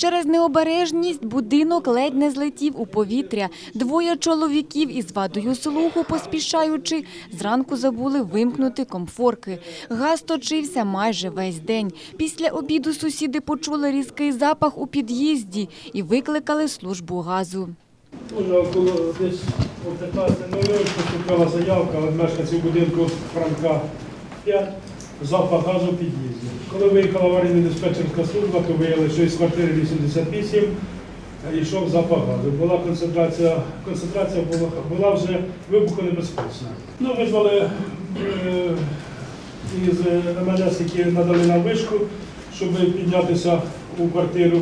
Через необережність будинок ледь не злетів у повітря. Двоє чоловіків із вадою слуху, поспішаючи, зранку забули вимкнути комфорки. Газ точився майже весь день. Після обіду сусіди почули різкий запах у під'їзді і викликали службу газу. Уже около десь о 15.00 поступила заявка від мешканців будинку Франка 5 запах газу під'їзді. Коли виїхала аварійна диспетчерська служба, то виявили, що із квартири 88 йшов запах газу. Була концентрація, концентрація була, була вже вибухонебезпечна. Ну, визвали е, із МНС, які надали нам вишку, щоб піднятися у квартиру.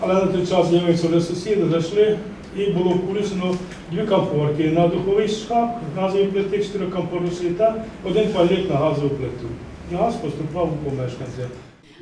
Але на той час з'явився вже сусіди, зайшли і було включено дві комфорки на духовий шкаф, газові плити, чотирикомфорочні та один пальник на газову плиту. Газ поступав у помешканця.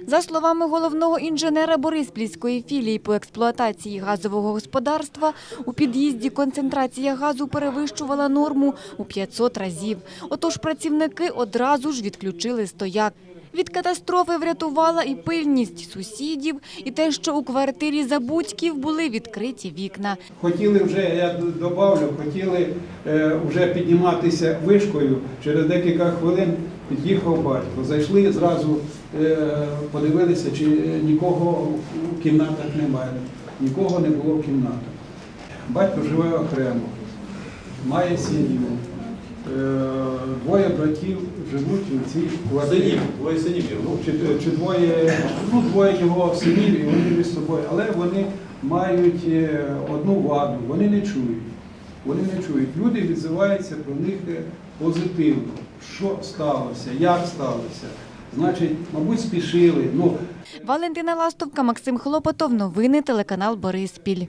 За словами головного інженера Бориспільської філії по експлуатації газового господарства, у під'їзді концентрація газу перевищувала норму у 500 разів. Отож працівники одразу ж відключили стояк. Від катастрофи врятувала і пильність сусідів, і те, що у квартирі забудьків були відкриті вікна. Хотіли вже, я добавлю, хотіли е, вже підніматися вишкою. Через декілька хвилин під'їхав батько. Зайшли зразу, е, подивилися, чи нікого у кімнатах немає. Нікого не було в кімнатах. Батько живе окремо, має сім'ю. Двоє братів живуть у цій квартирі. Синів, двоє синів є. Ну, чи, чи двоє, ну, двоє його синів, і вони між собою, але вони мають е, одну ваду, вони не чують. Вони не чують. Люди відзиваються про них е, позитивно. Що сталося, як сталося. Значить, мабуть, спішили. Ну, Валентина Ластовка, Максим Хлопотов. Новини телеканал Бориспіль.